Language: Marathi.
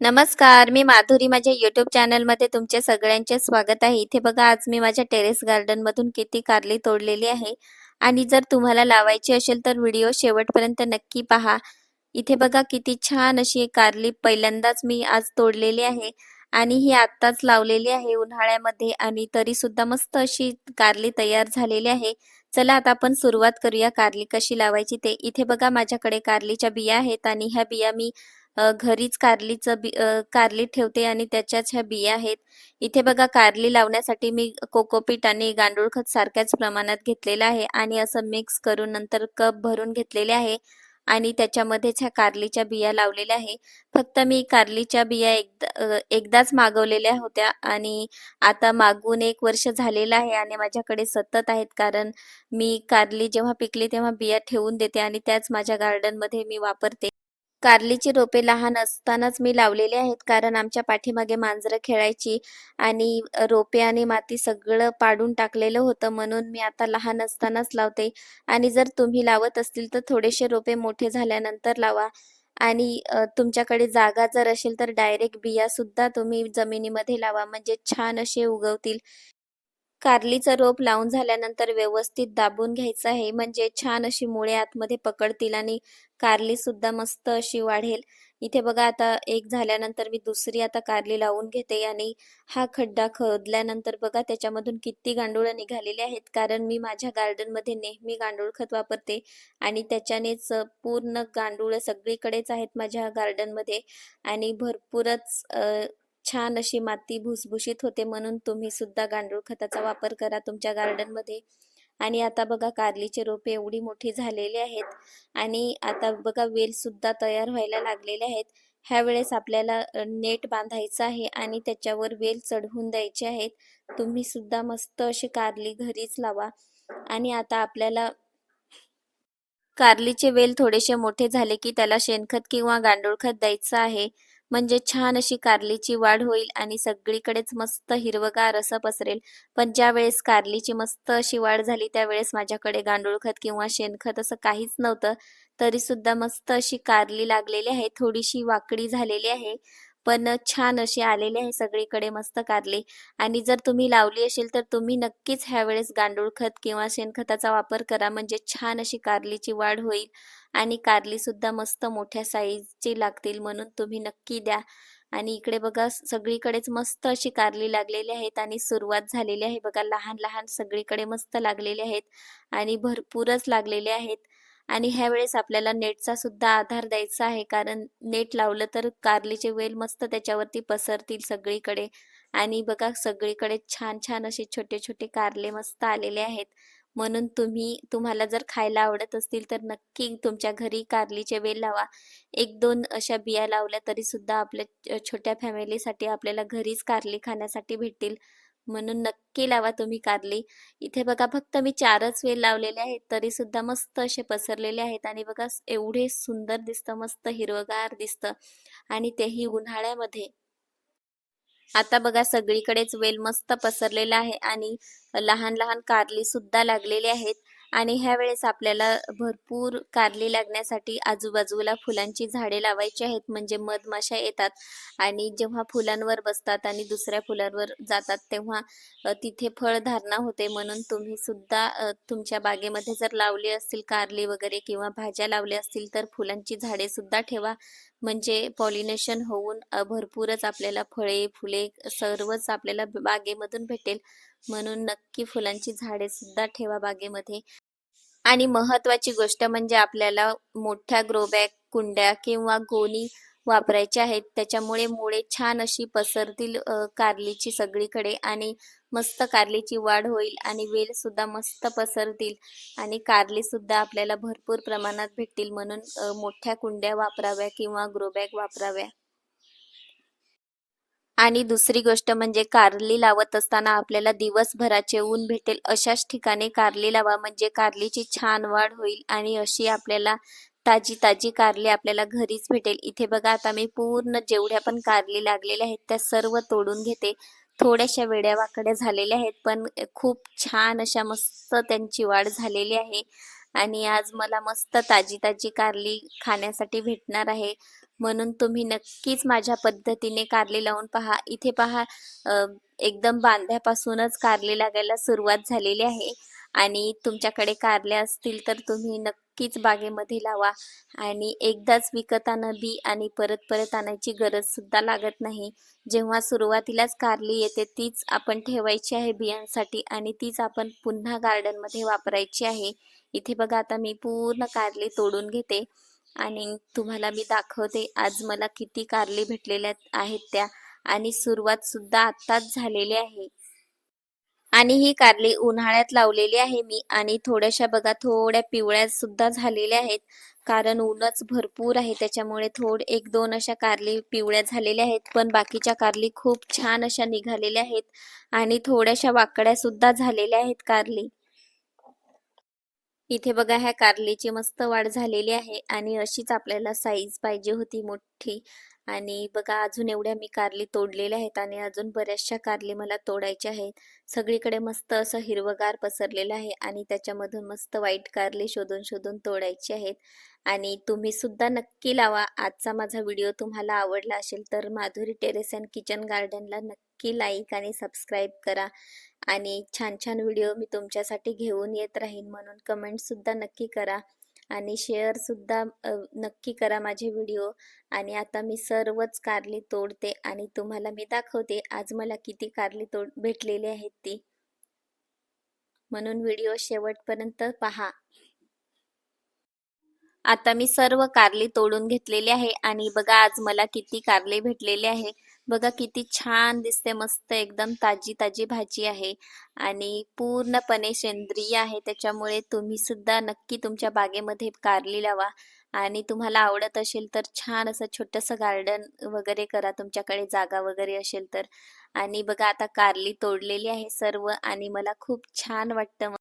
नमस्कार, मी माधुरी माझ्या YouTube चॅनलमध्ये तुमचे सगळ्यांचे स्वागत आहे. इथे बघा आज मी माझ्या टेरेस गार्डनमधून किती कारली तोडलेली आहे आणि जर तुम्हाला लावायची असेल तर व्हिडिओ शेवटपर्यंत नक्की पहा. इथे बघा किती छान अशी कारली पहिल्यांदाच मी आज तोडलेली आहे आणि ही आत्ताच लावलेली आहे उन्हाळ्यामध्ये आणि तरी सुद्धा मस्त अशी कारली तयार झालेली आहे. चला आता आपण सुरुवात करूया कारली कशी लावायची ते. इथे बघा माझ्याकडे कारलीच्या बिया आहेत आणि ह्या बिया मी घरीच कारलीचं बी कारली ठेवते आणि त्याच्याच ह्या बिया आहेत. इथे बघा कारली लावण्यासाठी मी कोकोपीट आणि गांडूळ खत सारख्याच प्रमाणात घेतलेलं आहे आणि असं मिक्स करून नंतर कप भरून घेतलेले आहे आणि त्याच्यामध्येच ह्या कारलीच्या बिया लावलेल्या आहे. फक्त मी कारलीच्या बिया एकदा एकदाच मागवलेल्या होत्या आणि आता मागून एक वर्ष झालेलं आहे आणि माझ्याकडे सतत आहेत. कारण मी कारली जेव्हा पिकली तेव्हा बिया ठेवून देते आणि त्याच माझ्या गार्डनमध्ये मी वापरते. कारलीची रोपे लहान असतानाच मी लावलेली आहेत, कारण आमच्या पाठीमागे मांजरं खेळायची आणि रोपे आणि माती सगळं पाडून टाकलेलं होतं. म्हणून मी आता लहान असतानाच लावते आणि जर तुम्ही लावत असतील तर थोडेसे रोपे मोठे झाल्यानंतर लावा आणि तुमच्याकडे जागा जर असेल तर डायरेक्ट बिया सुद्धा तुम्ही जमिनीमध्ये लावा, म्हणजे छान असे उगवतील. कारलीचं रोप लावून झाल्यानंतर व्यवस्थित दाबून घ्यायचं आहे, म्हणजे छान अशी मुळे आतमध्ये पकडतील आणि कारलीसुद्धा मस्त अशी वाढेल. इथे बघा आता एक झाल्यानंतर मी दुसरी आता कारली लावून घेते आणि हा खड्डा खोदल्यानंतर बघा त्याच्यामधून किती गांडूळं निघालेली आहेत. कारण मी माझ्या गार्डनमध्ये नेहमी गांडूळ खत वापरते आणि त्याच्यानेच पूर्ण गांडूळं सगळीकडेच आहेत माझ्या गार्डनमध्ये आणि भरपूरच छान अशी माती भुसभुशीत होते. म्हणून तुम्ही सुद्धा गांडूळ खताचा वापर करा तुमच्या गार्डनमध्ये. आणि आता बघा कारलीचे रोपे एवढी मोठी झालेली आहेत आणि आता बघा वेल सुद्धा तयार व्हायला लागलेले आहेत. ह्या वेळेस आपल्याला नेट बांधायचं आहे आणि त्याच्यावर वेल चढवून द्यायचे आहेत. तुम्ही सुद्धा मस्त अशी कारली घरीच लावा आणि आता आपल्याला कारलीचे वेल थोडेसे मोठे झाले की त्याला शेणखत किंवा गांडूळ खत द्यायचं आहे. म्हणजे छान अशी कारलीची वाढ होईल आणि सगळीकडेच मस्त हिरवगार असं पसरेल. पण ज्यावेळेस कारलीची मस्त अशी वाढ झाली त्यावेळेस माझ्याकडे गांडूळ खत किंवा शेणखत असं काहीच नव्हतं. तरी सुद्धा मस्त अशी कारली लागलेली आहे. थोडीशी वाकडी झालेली आहे. पण छान अशी आलेली आहे सगळीकडे मस्त कारली आणि जर तुम्ही लावली असेल तर तुम्ही नक्कीच ह्यावेळेस गांडूळ खत किंवा शेणखताचा वापर करा. म्हणजे छान अशी कारलीची वाढ होईल आणि कारलीसुद्धा मस्त मोठ्या साईजची लागतील म्हणून तुम्ही नक्की द्या. आणि इकडे बघा सगळीकडेच मस्त अशी कारली लागलेली आहेत आणि सुरुवात झालेली आहे बघा लहान-लहान सगळीकडे मस्त लागलेले आहेत आणि भरपूरच लागलेले आहेत. आणि ह्यावेळेस आपल्याला नेटचा सुद्धा आधार द्यायचा आहे, कारण नेट लावलं तर कारलीचे वेल मस्त त्याच्यावरती पसरतील सगळीकडे आणि बघा सगळीकडे छान-छान असे छोटे-छोटे कारले मस्त आलेले आहेत. म्हणून तुम्ही तुम्हाला जर खायला आवडत असतील तर नक्की तुमच्या घरी कारलीचे वेल लावा. 1-2 अशा बिया लावल्या तरी सुद्धा आपल्या छोट्या फॅमिलीसाठी आपल्याला घरीच कारली खाण्यासाठी भेटतील. म्हणून नक्की लावा तुम्ही कारली. इथे बघा फक्त मी चारच वेल लावलेले आहेत, तरी सुद्धा मस्त असे पसरलेले आहेत आणि बघा एवढे सुंदर दिसतं, मस्त हिरवगार दिसतं आणि तेही उन्हाळ्यामध्ये. आता बघा सगळीकडेच वेल मस्त पसरलेला आहे आणि लहान-लहान कारली सुद्धा लागलेली आहेत आणि ह्यावेळेस आपल्याला भरपूर कारली लागण्यासाठी आजूबाजूला फुलांची झाडे लावायची आहेत, म्हणजे मधमाशा येतात आणि जेव्हा फुलांवर बसतात आणि दुसऱ्या फुलांवर जातात तेव्हा तिथे तिथे फळधारणा होते. म्हणून तुम्ही सुद्धा तुमच्या बागेमध्ये जर लावली असतील कारली वगैरे किंवा भाज्या लावल्या असतील तर फुलांची झाडे सुद्धा ठेवा. म्हणजे पॉलिनेशन होऊन भरपूरच आपल्याला फळे, फुले सर्वच आपल्याला बागेमधून भेटेल. म्हणून नक्की फुलांची झाडे सुद्धा ठेवा बागेमध्ये. आणि महत्त्वाची गोष्ट म्हणजे आपल्याला मोठ्या ग्रोबॅग कुंड्या किंवा गोणी वापरायचे आहेत. त्याच्यामुळे मुळे छान अशी पसरतील कारलीची सगळीकडे आणि मस्त कारलीची वाढ होईल आणि वेलसुद्धा मस्त पसरतील आणि कारलीसुद्धा आपल्याला भरपूर प्रमाणात भेटतील. म्हणून मोठ्या कुंड्या वापराव्या किंवा ग्रोबॅग वापराव्या. आणि दुसरी गोष्ट म्हणजे कारली लावत असताना आपल्याला दिवसभराचे ऊन भेटेल अशाच ठिकाणी कारली लावा, म्हणजे कारलीची छान वाढ होईल आणि अशी आपल्याला ताजी-ताजी कारली आपल्याला घरीच भेटेल. इथे बघा आता मी पूर्ण जेवढ्या पण कारली लागलेल्या आहेत त्या सर्व तोडून घेते. थोड्याशा वेड्या-वाकड्या झालेल्या आहेत, पण खूप छान अशा मस्त त्यांची वाढ झालेली आहे आणि आज मला मस्त ताजी-ताजी कारली खाण्यासाठी भेटणार आहे. म्हणून तुम्ही नक्कीच माझ्या पद्धतीने कारली लावून पहा इथे पहा एकदम बांध्यापासूनच कारली लागायला सुरुवात झालेली आहे आणि तुमच्याकडे कारल्या असतील तर तुम्ही नक्कीच बागेमध्ये लावा. आणि एकदाच विकत आणा बी आणि परत परत आणायची गरजसुद्धा लागत नाही. जेव्हा सुरुवातीलाच कारली येते तीच आपण ठेवायची आहे बियांसाठी आणि तीच आपण पुन्हा गार्डनमध्ये वापरायची आहे. इथे बघा आता मी पूर्ण कारली तोडून घेते आणि तुम्हाला मी दाखवते आज मला किती कारली भेटलेल्या आहेत त्या. आणि सुरुवात सुद्धा आत्ताच झालेली आहे. आणि ही कारली उन्हाळ्यात लावलेली आहे मी आणि थोड्याशा बघा थोड्या पिवळ्या सुद्धा झालेल्या आहेत. कारण ऊनच भरपूर आहे त्याच्यामुळे थोड एक दोन अशा कारली पिवळ्या झालेल्या आहेत पण बाकीच्या कारली खूप छान अशा निघालेल्या आहेत आणि थोड्याशा वाकड्या सुद्धा झालेल्या आहेत कारली. इथे बघा ह्या कारलीची मस्त वाढ झालेली आहे आणि अशीच आपल्याला साईज पाहिजे होती मोठी. आणि बघा अजून एवढ्या मी कारली तोडलेल्या आहेत आणि अजून बऱ्याचशा कारली मला तोडायच्या आहेत. सगळीकडे मस्त असं हिरवगार पसरलेलं आहे आणि त्याच्यामधून मस्त वाईट कारली शोधून शोधून तोडायची आहेत. आणि तुम्ही सुद्धा नक्की लावा. आजचा माझा व्हिडिओ तुम्हाला आवडला असेल तर माधुरी टेरेस अँड किचन गार्डनला नक्की लाईक आणि सबस्क्राईब करा. आणि छान छान व्हिडिओ मी तुमच्यासाठी घेऊन येत राहीन म्हणून कमेंटसुद्धा नक्की करा. आणि शेअर सुद्धा नक्की करा माझे व्हिडिओ आणि आता मी सर्वच कारली तोडते आणि तुम्हाला मी दाखवते आज मला किती कारली तोड भेटलेली आहेत ती. म्हणून व्हिडिओ शेवटपर्यंत पहा. आता मी सर्व कारली तोडून घेतलेली आहे आणि बघा आज मला किती कारले भेटलेले आहे. बघा किती छान दिसते मस्त एकदम ताजी ताजी भाजी आहे आणि पूर्णपणे सेंद्रिय आहे. त्याच्यामुळे तुम्ही सुद्धा नक्की तुमच्या बागेमध्ये कारली लावा आणि तुम्हाला आवडत असेल तर छान असं छोटंसं गार्डन वगैरे करा तुमच्याकडे जागा वगैरे असेल तर. आणि बघा आता कारली तोडलेली आहे सर्व आणि मला खूप छान वाटतं.